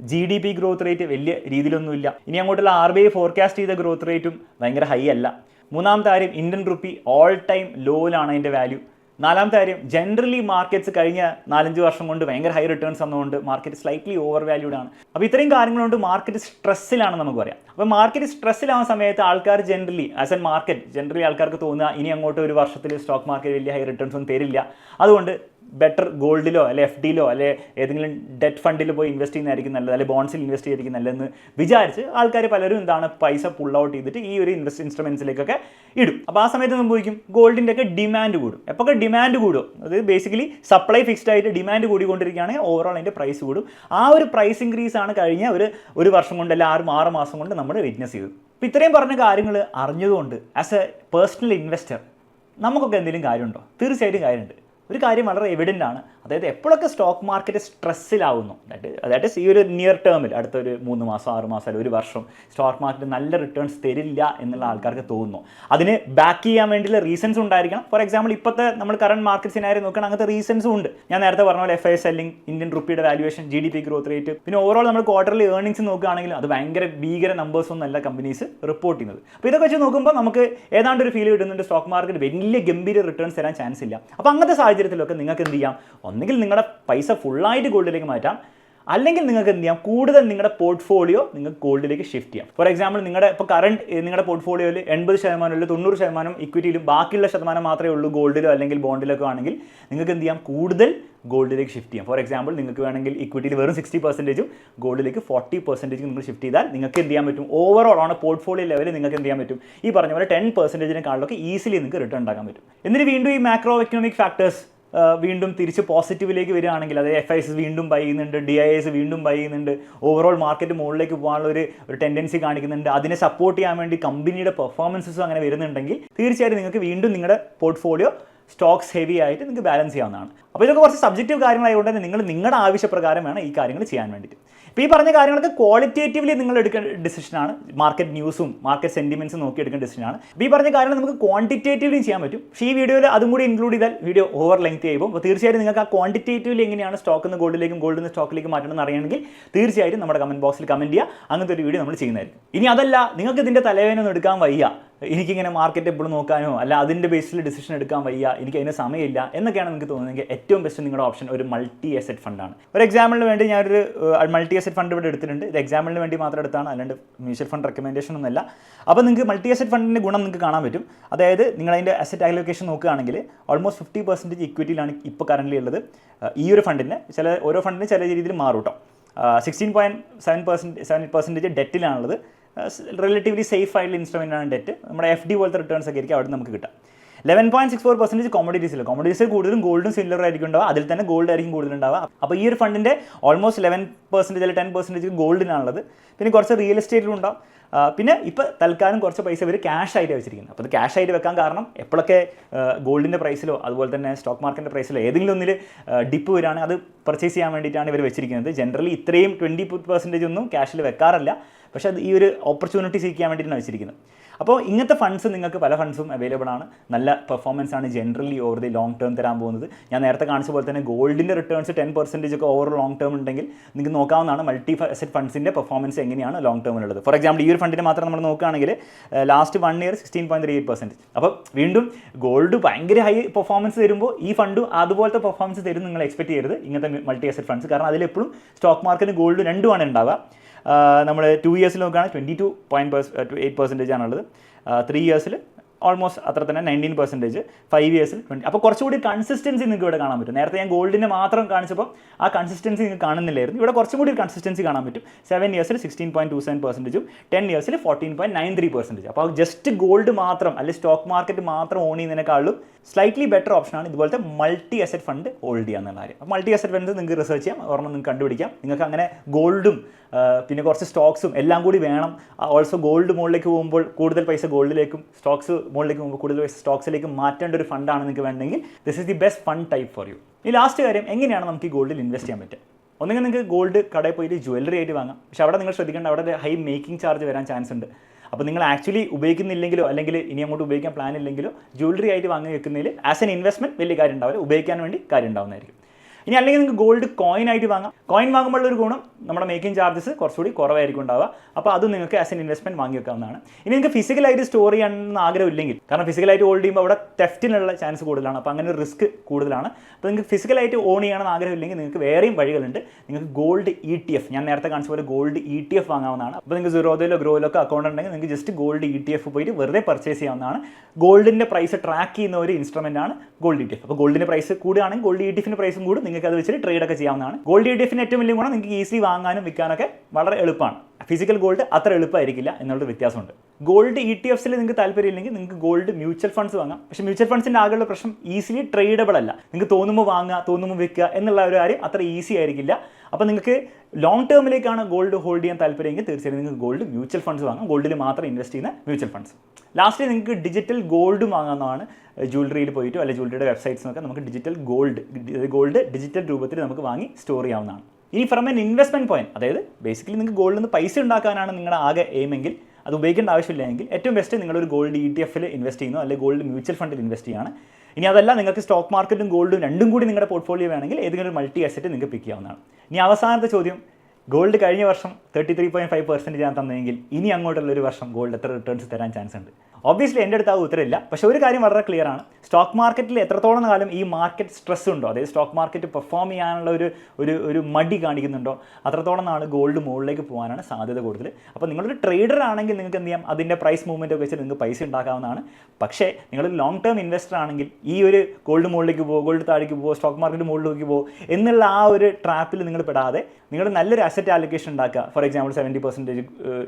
G D P growth rate വലിയ രീതിയിലൊന്നുമില്ല. ഇനി അങ്ങോട്ടുള്ള ആർ ബി ഐ ഫോർകാസ്റ്റ് ചെയ്ത ഗ്രോത്ത് റേറ്റും ഭയങ്കര ഹൈ അല്ല. മൂന്നാമത്തെ കാര്യം ഇന്ത്യൻ റുപ്പി ഓൾ ടൈം ലോയിലാണ് അതിന്റെ വാല്യൂ നാലാമത്തെ കാര്യം ജനറലി മാർക്കറ്റ്സ് കഴിഞ്ഞ നാലഞ്ച് വർഷം കൊണ്ട് ഭയങ്കര ഹൈ റിട്ടേൺസ് വന്നുകൊണ്ട് മാർക്കറ്റ് സ്ലൈറ്റ്ലി ഓവർ വാല്യൂഡ് ആണ്. അപ്പോൾ ഇത്രയും കാര്യങ്ങളുണ്ട് മാർക്കറ്റ് സ്ട്രെസ്സിലാണ് നമുക്ക് പറയാം. അപ്പോൾ മാർക്കറ്റ് സ്ട്രെസ്സിലാവുന്ന സമയത്ത് ആൾക്കാർ generally as an market generally ആൾക്കാർക്ക് തോന്നുക ഇനി അങ്ങോട്ട് ഒരു വർഷത്തിൽ സ്റ്റോക്ക് മാർക്കറ്റ് വലിയ ഹൈ റിട്ടേൺസ് ഒന്നും തരില്ല. അതുകൊണ്ട് ബെറ്റർ ഗോൾഡിലോ അല്ലെ എഫ് ഡിയിലോ അല്ലെ ഏതെങ്കിലും ഡെറ്റ് ഫണ്ടിൽ പോയി ഇൻവെസ്റ്റ് ചെയ്യുന്നതായിരിക്കും നല്ലത് അല്ലെങ്കിൽ ബോൺസിൽ ഇൻവെസ്റ്റ് ചെയ്തിരിക്കും നല്ലതെന്ന് വിചാരിച്ച് ആൾക്കാർ പലരും എന്താണ് പൈസ പുൾ ഔട്ട് ചെയ്തിട്ട് ഈ ഒരു ഇൻവെസ്റ്റ് ഇൻസ്ട്രുമെൻസിലേക്കൊക്കെ ഇടും. അപ്പോൾ ആ സമയത്ത് സംഭവിക്കും? ഗോൾഡിന്റെ ഒക്കെ ഡിമാൻഡ് കൂടും. എപ്പോൾ ഡിമാൻഡ് കൂടും? അത് ബേസിക്കലി സപ്ലൈ ഫിക്സ്ഡ് ആയിട്ട് ഡിമാൻഡ് കൂടിക്കൊണ്ടിരിക്കുകയാണെങ്കിൽ ഓവറോൾ അതിന്റെ പ്രൈസ് കൂടും. ആ ഒരു പ്രൈസ് ഇൻക്രീസ് ആണ് കഴിഞ്ഞ ഒരു ഒരു വർഷം കൊണ്ട് അല്ലെങ്കിൽ ആറ് ആറ് മാസം കൊണ്ട് നമ്മൾ വിറ്റ്നസ് ചെയ്തു അപ്പോൾ ഇത്രയും പറഞ്ഞ കാര്യങ്ങൾ അറിഞ്ഞതുകൊണ്ട് ആസ് എ പേഴ്സണൽ ഇൻവെസ്റ്റർ നമുക്കൊക്കെ എന്തെങ്കിലും കാര്യമുണ്ടോ? തീർച്ചയായിട്ടും കാര്യമുണ്ട്. ഒരു കാര്യം വളരെ എവിഡന്റ് ആണ്. അതായത് എപ്പോഴൊക്കെ സ്റ്റോക്ക് മാർക്കറ്റ് സ്ട്രെസ്സിലാവുന്നു അതായത് ഈ ഒരു നിയർ ടേമിൽ അടുത്ത ഒരു മൂന്ന് മാസം ആറ് മാസം അല്ലെങ്കിൽ ഒരു വർഷം സ്റ്റോക്ക് മാർക്കറ്റ് നല്ല റിട്ടേൺസ് തരില്ല എന്നുള്ള ആൾക്കാർക്ക് തോന്നുന്നു. അതിന് ബാക്ക് ചെയ്യാൻ വേണ്ടിയുള്ള റീസൺസ് ഉണ്ടായിരിക്കണം. ഫോർ എക്സാമ്പിൾ ഇപ്പോഴത്തെ നമ്മൾ കറണ്ട് മാർക്കറ്റ് സിനാരി നോക്കുകയാണ് അങ്ങനത്തെ റീസൺസും ഉണ്ട്. ഞാൻ നേരത്തെ പറഞ്ഞ പോലെ F I selling Indian റുപ്പിയുടെ valuation G D P growth rate പിന്നെ ഓവറോൾ നമ്മൾ ക്വാർട്ടർലി ഏർണിംഗ്സ് നോക്കുകയാണെങ്കിൽ അത് ഭയങ്കര ഭീകര നമ്പേഴ്സ് ഒന്നും അല്ല കമ്പനീസ് റിപ്പോർട്ട് ചെയ്യുന്നത്. അപ്പോൾ ഇതൊക്കെ വെച്ച് നോക്കുമ്പോൾ നമുക്ക് ഏതാണ്ട് ഒരു ഫീൽ കിട്ടുന്നുണ്ട്. സ്റ്റോക്ക് മാർക്കറ്റ് വലിയ ഗംഭീര റിട്ടേൺസ് തരാൻ ചാൻസ് ഇല്ല. അപ്പോൾ അങ്ങനത്തെ സാഹചര്യത്തിലൊക്കെ നിങ്ങൾക്ക് എന്ത് ചെയ്യാം? ഒന്നുകിൽ നിങ്ങളുടെ പൈസ ഫുള്ളായിട്ട് ഗോൾഡിലേക്ക് മാറ്റാം. അല്ലെങ്കിൽ നിങ്ങൾക്ക് എന്ത് ചെയ്യാം? കൂടുതൽ നിങ്ങളുടെ പോർട്ട്ഫോളിയോ നിങ്ങൾക്ക് ഗോൾഡിലേക്ക് ഷിഫ്റ്റ് ചെയ്യാം. ഫോർ എക്സാമ്പിൾ നിങ്ങളുടെ ഇപ്പോൾ കറണ്ട് നിങ്ങളുടെ പോർട്ട്ഫോളിയോയിൽ എൺപത് ശതമാനം അല്ലെങ്കിൽ തൊണ്ണൂറ് ശതമാനം ഇക്വിറ്റിയിലും ബാക്കിയുള്ള ശതമാനം മാത്രമേ ഉള്ളൂ ഗോൾഡിലോ അല്ലെങ്കിൽ ബോണ്ടിലൊക്കെ ആണെങ്കിൽ നിങ്ങൾക്ക് എന്ത് ചെയ്യാം? കൂടുതൽ ഗോൾഡിലേക്ക് ഷിഫ്റ്റ് ചെയ്യാം. ഫോർ എക്സാമ്പിൾ നിങ്ങൾക്ക് വേണമെങ്കിൽ ഇക്വിറ്റിയിൽ വെറും സിക്സ്റ്റി പെർസെന്റേജും ഗോൾഡിലേക്ക് ഫോർട്ടി പെർസെന്റേജും നിങ്ങൾ ഷിഫ്റ്റ് ചെയ്താൽ നിങ്ങൾക്ക് എന്ത് ചെയ്യാൻ പറ്റും? ഓവറോൾ ആണ് പോർട്ട്ഫോളിയോ ലെവലിൽ നിങ്ങൾക്ക് എന്ത് ചെയ്യാൻ പറ്റും? ഈ പറഞ്ഞ പോലെ ടെൻ പെർസെന്റേജിനെക്കാളൊക്കെ ഈസിലി നിങ്ങൾക്ക് റിട്ടേൺ ഉണ്ടാക്കാൻ പറ്റും. എന്നിട്ട് വീണ്ടും ഈ മാക്രോ എക്കണോമിക് ഫാക്ടേഴ്സ് വീണ്ടും തിരിച്ച് പോസിറ്റീവിലേക്ക് വരികയാണെങ്കിൽ അതായത് എഫ് ഐ എസ് വീണ്ടും ബൈ ചെയ്യുന്നുണ്ട് ഡി ഐ എസ് വീണ്ടും ബൈ ചെയ്യുന്നുണ്ട് ഓവറോൾ മാർക്കറ്റ് മുകളിലേക്ക് പോകാനുള്ള ഒരു ഒരു ടെൻഡൻസി കാണിക്കുന്നുണ്ട്. അതിനെ സപ്പോർട്ട് ചെയ്യാൻ വേണ്ടി കമ്പനിയുടെ പെർഫോമൻസസും അങ്ങനെ വരുന്നുണ്ടെങ്കിൽ തീർച്ചയായിട്ടും നിങ്ങൾക്ക് വീണ്ടും നിങ്ങളുടെ പോർട്ട്ഫോളിയോ സ്റ്റോക്സ് ഹെവി ആയിട്ട് നിങ്ങൾക്ക് ബാലൻസ് ചെയ്യാവുന്നതാണ്. അപ്പോൾ ഇതൊക്കെ കുറച്ച് സബ്ജക്റ്റീവ് കാര്യങ്ങളായതുകൊണ്ട് തന്നെ നിങ്ങൾ നിങ്ങളുടെ ആവശ്യപ്രകാരം വേണം ഈ കാര്യങ്ങൾ ചെയ്യാൻ വേണ്ടിയിട്ട്. ഇപ്പോൾ ഈ പറഞ്ഞ കാര്യങ്ങളൊക്കെ ക്വാളിറ്റേറ്റീവ്ലി നിങ്ങൾ എടുക്കേണ്ട ഡിസിഷനാണ് മാർക്കറ്റ് ന്യൂസും മാർക്കറ്റ് സെന്റിമെൻസും നോക്കി എടുക്കുന്ന ഡിസിഷനാണ് അപ്പോൾ ഈ പറഞ്ഞ കാര്യങ്ങൾ നമുക്ക് ക്വാണ്ടിറ്റേറ്റീവ്ലി ചെയ്യാൻ പറ്റും. പക്ഷേ ഈ വീഡിയോയിൽ അതും കൂടി ഇൻക്ലൂഡ് ചെയ്താൽ വീഡിയോ ഓവർ ലെങ്ത് ചെയ്യുമ്പോൾ അപ്പോൾ തീർച്ചയായിട്ടും നിങ്ങൾക്ക് ആ ക്വാണ്ടിറ്റേറ്റീവ്ലി എങ്ങനെയാണ് സ്റ്റോക്ക് നിന്ന് ഗോൾഡിലേക്കും ഗോൾഡിൽ നിന്ന് സ്റ്റോക്കിലേക്ക് മാറ്റണമെന്ന് അറിയണമെങ്കിൽ തീർച്ചയായിട്ടും നമ്മുടെ കമന്റ് ബോക്സിൽ കമന്റ് ചെയ്യുക. അങ്ങനത്തെ ഒരു വീഡിയോ നമ്മൾ ചെയ്യുന്നതായിരിക്കും. ഇനി അതല്ല നിങ്ങൾക്ക് ഇതിന്റെ തലവേനൊന്നും എടുക്കാൻ വയ്യ. എനിക്കിങ്ങനെ മാർക്കറ്റ് എപ്പോഴും നോക്കാനോ അല്ല അതിന്റെ ബേസിൽ ഡിസിഷൻ എടുക്കാൻ വയ്യ. എനിക്ക് അതിന് സമയമില്ല എന്നൊക്കെയാണ് നിങ്ങൾക്ക് തോന്നുന്നതെങ്കിൽ ഏറ്റവും ബെസ്റ്റ് നിങ്ങളുടെ ഓപ്ഷൻ ഒരു മൾട്ടി അസറ്റ് ഫണ്ടാണ് ഒരു എക്സാമ്പിളിന് വേണ്ടി ഞാനൊരു മൾട്ടി അസറ്റ് ഫണ്ട് ഇവിടെ എടുത്തിട്ടുണ്ട്. ഇത് എക്സാമ്പിളിന് വേണ്ടി മാത്രം എടുത്താണ്. അല്ലാണ്ട് മ്യൂച്വൽ ഫണ്ട് റെക്കമെൻഡേഷൻ ഒന്നുമല്ല അപ്പോൾ നിങ്ങൾക്ക് മൾട്ടി അസറ്റ് ഫണ്ടിന്റെ ഗുണം നിങ്ങൾക്ക് കാണാൻ പറ്റും. അതായത് നിങ്ങൾ അതിന്റെ അസറ്റ് അലോക്കേഷൻ നോക്കുകയാണെങ്കിൽ ഓൾമോസ്റ്റ് ഫിഫ്റ്റി പെർസെന്റേജ് ഇക്വിറ്റിയിലാണ് ഇപ്പോൾ കറന്റ് ഉള്ളത്. ഈ ഒരു ഫണ്ടിന് ചില ഓരോ ഫണ്ടിന് ചില രീതിയിൽ മാറും sixteen point seven percent seven percentage ഡെറ്റിലാണുള്ളത് relatively safe ആയിട്ടുള്ള ഇൻസ്ട്രുമെന്റ് ആണ് ഡെറ്റ് നമ്മുടെ എഫ് ഡി പോലത്തെ റിട്ടേൺസ് ഒക്കെ ആയിരിക്കും അവിടെ നമുക്ക് കിട്ടാം eleven point six four percentage കോമഡിറ്റീസിൽ കോമഡിറ്റീസിൽ കൂടുതലും ഗോൾഡും സിൽവറും ആയിരിക്കും ഉണ്ടാവുക അതിൽ തന്നെ ഗോൾഡ് ആയിരിക്കും കൂടുതൽ ഉണ്ടാവുക അപ്പോൾ ഈ ഒരു ഫണ്ടിന്റെ ഓൾമോസ്റ്റ് ലെവൻ പെർസെന്റേജ് അല്ലെങ്കിൽ ടെൻ പെർസെന്റേജ് ഗോൾഡിനാണുള്ളത് പിന്നെ കുറച്ച് റിയൽ എസ്റ്റേറ്റിലും ഉണ്ടാവും. പിന്നെ ഇപ്പോൾ തൽക്കാലം കുറച്ച് പൈസ ഇവർ ക്യാഷ് ആയിട്ട് വെച്ചിരിക്കുന്നത് അപ്പോൾ അത് ക്യാഷ് ആയിട്ട് വെക്കാൻ കാരണം എപ്പോഴൊക്കെ ഗോൾഡിന്റെ പ്രൈസിലോ അതുപോലെ തന്നെ സ്റ്റോക്ക് മാർക്കറ്റിന്റെ പ്രൈസിലോ ഏതെങ്കിലും ഒന്നിൽ ഡിപ്പ് വരികയാണെങ്കിൽ അത് പർച്ചേസ് ചെയ്യാൻ വേണ്ടിയിട്ടാണ് ഇവർ വെച്ചിരിക്കുന്നത്. ജനറലി ഇത്രയും ട്വന്റി പെർസെന്റേജ് ഒന്നും ക്യാഷിൽ വെക്കാറില്ല. പക്ഷേ അത് ഈ ഒരു ഓപ്പർച്യൂണിറ്റി ചെയ്യാൻ വേണ്ടിയിട്ടാണ് വെച്ചിരിക്കുന്നത്. അപ്പോൾ ഇങ്ങനത്തെ ഫണ്ട്സ് നിങ്ങൾക്ക് പല ഫണ്ട്സും അവൈലബിൾ ആണ്. നല്ല പെർഫോമൻസ് ആണ് generally over the long term തരാൻ പോകുന്നത്. ഞാൻ നേരത്തെ കാണിച്ച പോലെ തന്നെ ഗോൾഡിന്റെ റിട്ടേൺസ് ടെൻ പെർസെന്റേജ് ഒക്കെ ഓവർ ലോങ് ടേം ഉണ്ടെങ്കിൽ നിങ്ങൾക്ക് നോക്കാവുന്നതാണ് മൾട്ടി അസറ്റ് ഫണ്ട്സിന്റെ പെർഫോമൻസ് എങ്ങനെയാണ് ലോങ് ടേമിലുള്ളത് ഫോർ എക്സാമ്പിൾ ഈ ഒരു ഫണ്ടിന് മാത്രം നമ്മൾ നോക്കുകയാണെങ്കിൽ last one year sixteen point three eight percent അപ്പോൾ വീണ്ടും ഗോൾഡ് ഭയങ്കര ഹൈ പെർഫോമൻസ് തരുമ്പോൾ ഈ ഫണ്ടും അതുപോലത്തെ പെർഫോമൻസ് തരും നിങ്ങൾ എക്സ്പെക്ട് ചെയ്യരുത് ഇങ്ങനത്തെ മൾട്ടി അസറ്റ് ഫണ്ട്സ് കാരണം അതിലെപ്പോഴും സ്റ്റോക്ക് മാർക്കറ്റിന് ഗോൾഡ് രണ്ടുമാണ് ഉണ്ടാവുക. നമ്മൾ ടു ഇയേഴ്സിൽ നോക്കുകയാണെങ്കിൽ twenty two point eight percentage ആണുള്ളത്. ത്രീ ഇയേഴ്സിൽ ഓൾമോസ്റ്റ് അത്ര തന്നെ നയന്റീൻ പെർസെന്റേജ് ഫൈവ് ഇയേഴ്സിൽ ട്വന്റി അപ്പോൾ കുറച്ചുകൂടി കൺസിസ്റ്റൻസി നിങ്ങൾക്ക് ഇവിടെ കാണാൻ പറ്റും. നേരത്തെ ഞാൻ ഗോൾഡിന് മാത്രം കാണിച്ചപ്പോൾ ആ കൺസിസ്റ്റൻസി നിങ്ങൾക്ക് കാണുന്നില്ലായിരുന്നു. ഇവിടെ കുറച്ചും കൂടി കൺസിസ്റ്റൻസി കാണാൻ പറ്റും. സെവൻ ഇയേഴ്സിൽ സിക്സ്റ്റീൻ പോയിന്റ് ടു സെവൻ പെർസെന്റേജും ten ഇയേഴ്സിൽ fourteen point nine three percentage അപ്പോൾ ജസ്റ്റ് ഗോൾഡ് മാത്രം അല്ലെങ്കിൽ സ്റ്റോക്ക് മാർക്കറ്റ് മാത്രം ഓൺ ചെയ്യുന്നതിനേക്കാളും സ്ലൈറ്റ്ലി ബെറ്റർ ഓപ്ഷനാണ് ഇതുപോലത്തെ മൾട്ടി അസറ്റ് ഫണ്ട് ഹോൾഡ് ചെയ്യുക എന്നുള്ള കാര്യം. അപ്പോൾ മൾട്ടി അസറ്റ് ഫണ്ട് നിങ്ങൾക്ക് റിസർച്ച് ചെയ്യാം. ഓർമ്മ നിങ്ങൾക്ക് കണ്ടുപിടിക്കാം. നിങ്ങൾക്ക് അങ്ങനെ ഗോൾഡും പിന്നെ കുറച്ച് സ്റ്റോക്സും എല്ലാം കൂടി വേണം. ഓൾസോ ഗോൾഡ് മുകളിലേക്ക് പോകുമ്പോൾ കൂടുതൽ പൈസ ഗോൾഡിലേക്കും സ്റ്റോക്സ് മുകളിലേക്ക് മുമ്പ് കൂടുതൽ സ്റ്റോക്സിലേക്ക് മാറ്റേണ്ട ഒരു ഫണ്ടാണ് നിങ്ങൾക്ക് വേണമെങ്കിൽ this is the best fund type for you ഈ ലാസ്റ്റ് കാര്യം എങ്ങനെയാണ് നമുക്ക് ഈ ഗോൾഡിൽ ഇൻവെസ്റ്റ് ചെയ്യാൻ പറ്റുക? ഒന്നുകിൽ നിങ്ങൾക്ക് ഗോൾഡ് കടയിൽ പോയിട്ട് ജ്വല്ലറി ആയിട്ട് വാങ്ങാം. പക്ഷേ അവിടെ നിങ്ങൾ ശ്രദ്ധിക്കേണ്ട അവിടെ ഹൈ മേക്കിംഗ് ചാർജ് വരാൻ ചാൻസ് ഉണ്ട്. അപ്പോൾ നിങ്ങൾ ആക്ച്വലി ഉപയോഗിക്കുന്നില്ലെങ്കിലോ അല്ലെങ്കിൽ ഇനി അങ്ങോട്ട് ഉപയോഗിക്കാൻ പ്ലാൻ ഇല്ലെങ്കിലോ ജ്വല്ലറി ആയിട്ട് വാങ്ങി വെക്കുന്നതിൽ ആസ് എൻ ഇൻവെസ്റ്റ്മെന്റ് വലിയ കാര്യം ഉണ്ടാവില്ല. ഉപയോഗിക്കാൻ വേണ്ടി കാര്യം ഉണ്ടാവുന്നതായിരിക്കും. ഇനി അല്ലെങ്കിൽ നിങ്ങൾക്ക് ഗോൾഡ് കോയിൻ ആയിട്ട് വാങ്ങാം. കോയിൻ വാങ്ങുമ്പോൾ ഒരു ഗുണം നമ്മുടെ മേക്കിംഗ് ചാർജസ് കുറച്ചുകൂടി കുറവായിരിക്കും ഉണ്ടാവുക. അപ്പോൾ അത് നിങ്ങൾക്ക് ആസ് എൻ ഇൻവെസ്റ്റ്മെന്റ് വാങ്ങി വെക്കാവുന്നതാണ്. ഇനി നിങ്ങൾക്ക് ഫിസിക്കലായിട്ട് സ്റ്റോർ ചെയ്യണമെന്ന് ആഗ്രഹമില്ലെങ്കിൽ കാരണം ഫിസിക്കലായിട്ട് ഹോൾഡ് ചെയ്യുമ്പോൾ അവിടെ തെഫ്റ്റിനുള്ള ചാൻസ് കൂടുതലാണ്. അപ്പോൾ അങ്ങനെ ഒരു റിസ്ക് കൂടുതലാണ്. അപ്പോൾ നിങ്ങൾക്ക് ഫിസിക്കലായിട്ട് ഓൺ ചെയ്യണമെന്ന് ആഗ്രഹമില്ലെങ്കിൽ നിങ്ങൾക്ക് വേറെയും വഴികളുണ്ട്. നിങ്ങൾക്ക് ഗോൾഡ് ഇ ടി എഫ് ഞാൻ നേരത്തെ കാണിച്ച പോലെ ഗോൾഡ് ഇ ടി എഫ് വാങ്ങാവുന്നതാണ്. അപ്പോൾ നിങ്ങൾക്ക് സീറോയിലോ ഗ്രോയിലോ ഒക്കെ അക്കൗണ്ട് ഉണ്ടെങ്കിൽ നിങ്ങൾക്ക് just gold E T F പോയിട്ട് വെറുതെ പർച്ചേസ് ചെയ്യാവുന്നതാണ്. ഗോൾഡിന്റെ പ്രൈസ് ട്രാക്ക് ചെയ്യുന്ന ഒരു ഇൻസ്ട്രുമെന്റ് ആണ് ഗോൾഡ് ഇ ടി എഫ് അപ്പോൾ ഗോൾഡിന്റെ പ്രൈസ് കൂടുകയാണെങ്കിൽ ഗോൾഡ് ഇ ടി എഫിന്റെ പ്രൈസും കൂടും. നിങ്ങൾക്ക് അത് വെച്ചിട്ട് ട്രേഡ് ഒക്കെ ചെയ്യാവുന്നതാണ്. ഗോൾഡ് ഇ ടി എഫിന് ഏറ്റവും വലിയ ഗുണം നിങ്ങൾക്ക് ഈസി വാങ്ങാനും വിൽക്കാനൊക്കെ വളരെ എളുപ്പമാണ്. ഫിസിക്കൽ ഗോൾഡ് അത്ര എളുപ്പമായിരിക്കില്ല എന്നുള്ളൊരു വ്യത്യാസമുണ്ട്. ഗോൾഡ് ഇ ടി എഫ്സിൽ നിങ്ങൾക്ക് താല്പര്യമില്ലെങ്കിൽ നിങ്ങൾക്ക് ഗോൾഡ് മ്യൂച്വൽ ഫണ്ട്സ് വാങ്ങാം. പക്ഷേ മ്യൂച്വൽ ഫണ്ട്സിന്റെ ആകെയുള്ള പ്രശ്നം ഈസിലി ട്രേഡബിൾ അല്ല. നിങ്ങൾക്ക് തോന്നുമ്പോൾ വാങ്ങുക തോന്നുമ്പോൾ വിൽക്കുക എന്നുള്ള ഒരു കാര്യം അത്ര ഈസി ആയിരിക്കില്ല. അപ്പോൾ നിങ്ങൾക്ക് ലോങ് ടേമിലേക്കാണ് ഗോൾഡ് ഹോൾഡ് ചെയ്യാൻ താല്പര്യമെങ്കിൽ തീർച്ചയായും നിങ്ങൾക്ക് ഗോൾഡ് മ്യൂച്വൽ ഫണ്ട്സ് വാങ്ങാം. ഗോൾഡിൽ മാത്രം ഇൻവെസ്റ്റ് ചെയ്യുന്ന മ്യൂച്വൽ ഫണ്ട്സ് ലാസ്റ്റ് നിങ്ങൾക്ക് ഡിജിറ്റൽ ഗോൾഡ് വാങ്ങാവുന്നതാണ് ജ്വല്ലറിയിൽ പോയിട്ടോ അല്ലെങ്കിൽ ജ്വല്ലറിയുടെ നോക്കാം നമുക്ക് ഡിജിറ്റൽ ഗോൾഡ് ഗോൾഡ് ഡിജിറ്റൽ രൂപത്തിൽ നമുക്ക് വാങ്ങി സ്റ്റോർ ചെയ്യാവുന്നതാണ്. ഇനി ഫ്രം എൻ ഇൻവെസ്റ്റ്മെന്റ് പോയിന്റ് അതായത് ബേസിക്കലി നിങ്ങൾക്ക് ഗോൾഡിൽ നിന്ന് പൈസ ഉണ്ടാക്കാനാണ് നിങ്ങളുടെ ആകെ എയിമെങ്കിൽ അത് ഉപയോഗിക്കേണ്ട ആവശ്യമില്ലെങ്കിൽ ഏറ്റവും ബെസ്റ്റ് നിങ്ങളൊരു ഗോൾഡ് ഇ ടി എഫിൽ ഇൻവെസ്റ്റ് ചെയ്യുന്നു അല്ലെങ്കിൽ ഗോൾഡ് മ്യൂച്വൽ ഫണ്ടിൽ ഇൻവെസ്റ്റ് ചെയ്യുകയാണ്. ഇനി അതല്ല നിങ്ങൾക്ക് സ്റ്റോക്ക് മാർക്കറ്റും ഗോൾഡും രണ്ടും കൂടി നിങ്ങളുടെ പോർട്ട്ഫോളിയോ വേണമെങ്കിൽ ഏതെങ്കിലും ഒരു മൾട്ടി അസറ്റ് നിങ്ങൾക്ക് പിക്ക് ചെയ്യാവുന്നതാണ്. ഇനി അവസാനത്തെ ചോദ്യം ഗോൾഡ് കഴിഞ്ഞ വർഷം thirty three point five percent ഞാൻ തന്നെങ്കിൽ ഇനി അങ്ങോട്ടുള്ള ഒരു വർഷം ഗോൾഡ് എത്ര റിട്ടേൺസ് തരാൻ ചാൻസ് ഉണ്ട്? ഒബ്വിയസ്ലി എന്റെ അടുത്ത് ആ ഉത്തരമില്ല പക്ഷേ ഒരു കാര്യം വളരെ ക്ലിയർ ആണ്. സ്റ്റോക്ക് മാർക്കറ്റിൽ എത്രത്തോളം കാലം ഈ മാർക്കറ്റ് സ്ട്രെസ് ഉണ്ടോ? അതായത് സ്റ്റോക്ക് മാർക്കറ്റ് പെർഫോം ചെയ്യാനുള്ള ഒരു ഒരു ഒരു മടി കാണിക്കുന്നുണ്ടോ? അത്രത്തോളം നാൾ ഗോൾഡ് മുകളിലേക്ക് പോകാനാണ് സാധ്യത കൂടുതൽ അപ്പോൾ നിങ്ങളൊരു ട്രേഡർ ആണെങ്കിൽ നിങ്ങൾക്ക് എന്ത് ചെയ്യാം? അതിന്റെ പ്രൈസ് മൂവ്മെന്റ് ഒക്കെ വെച്ച് നിങ്ങൾക്ക് പൈസ ഉണ്ടാക്കാവുന്നതാണ്. പക്ഷേ നിങ്ങൾ ലോങ് ടേം ഇൻവെസ്റ്റർ ആണെങ്കിൽ ഈ ഒരു ഗോൾഡ് മുകളിലേക്ക് പോകുമോ ഗോൾഡ് താഴേക്ക് പോകുമോ സ്റ്റോക്ക് മാർക്കറ്റ് മുകളിലേക്ക് പോകുമോ എന്നുള്ള ആ ഒരു ട്രാപ്പിൽ നിങ്ങൾ പെടാതെ നിങ്ങൾ നല്ലൊരു അസറ്റ് ആലൊക്കേഷൻ ഉണ്ടാക്കുക. ഫോർ എക്സാമ്പിൾ സെവന്റി പെർസെന്റേജ്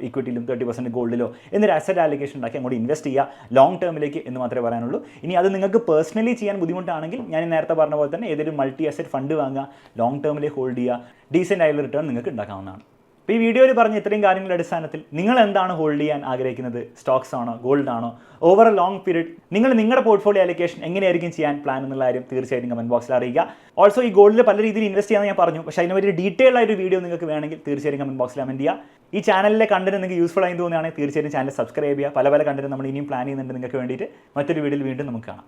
ഇക്വിറ്റിയിലും തേർട്ടി പെർസെന്റ് ഗോൾഡിലോ എന്നൊരു അസറ്റ് ആലൊക്കേഷൻ ഉണ്ടാക്കി അങ്ങോട്ട് ഇൻവെസ്റ്റ് ചെയ്യുക ലോങ് ടേമിലേക്ക് എന്ന് മാത്രമേ പറയാനുള്ളൂ. ഇനി അത് നിങ്ങൾക്ക് പേഴ്സണലി ചെയ്യാൻ ബുദ്ധിമുട്ടാണെങ്കിൽ ഞാൻ നേരത്തെ പറഞ്ഞ പോലെ തന്നെ ഏതൊരു മൾട്ടി അസറ്റ് ഫണ്ട് വാങ്ങുക ലോങ് ടേമിലേക്ക് ഹോൾഡ് ചെയ്യുക ഡീസെന്റ് ആയുള്ള റിട്ടേൺ നിങ്ങൾക്ക് ഉണ്ടാക്കാവുന്നതാണ്. അപ്പോൾ ഈ വീഡിയോയിൽ പറഞ്ഞ ഇത്രയും കാര്യങ്ങളുടെ അടിസ്ഥാനത്തിൽ നിങ്ങൾ എന്താണ് ഹോൾഡ് ചെയ്യാൻ ആഗ്രഹിക്കുന്നത്? സ്റ്റോക്സ് ആണോ? ഗോൾഡ് ആണോ? ഓവർ എ ലോങ് പീരീഡ് നിങ്ങൾ നിങ്ങളുടെ പോർട്ട്ഫോളിയോ അലൊക്കേഷൻ എങ്ങനെയായിരിക്കും ചെയ്യാൻ പ്ലാൻ എന്നുള്ള കാര്യം തീർച്ചയായിട്ടും കമന്റ് ബോക്സിൽ അറിയിക്കുക. ഓൾസോ ഈ ഗോൾഡിൽ പല രീതിയിൽ ഇൻവെസ്റ്റ് ചെയ്യാൻ ഞാൻ പറഞ്ഞു. പക്ഷേ അതിന് ഒരു ഡീറ്റെയിൽ ആയ ഒരു വീഡിയോ നിങ്ങൾക്ക് വേണമെങ്കിൽ തീർച്ചയായിട്ടും കമന്റ് ബോക്സിൽ കമന്റ് ചെയ്യുക ഈ ചാനലിലെ കണ്ടന്റ് നിങ്ങൾക്ക് യൂസ്ഫുൾ ആയി തോന്നുകയാണെങ്കിൽ തീർച്ചയായിട്ടും ചാനൽ സബ്സ്ക്രൈബ് ചെയ്യുക. പല പല കണ്ടന്റ് നമ്മൾ ഇനിയും പ്ലാൻ ചെയ്യുന്നുണ്ട് നിങ്ങൾക്ക് വേണ്ടിയിട്ട്. മറ്റൊരു വീഡിയോയിൽ വീണ്ടും നമുക്ക് കാണാം.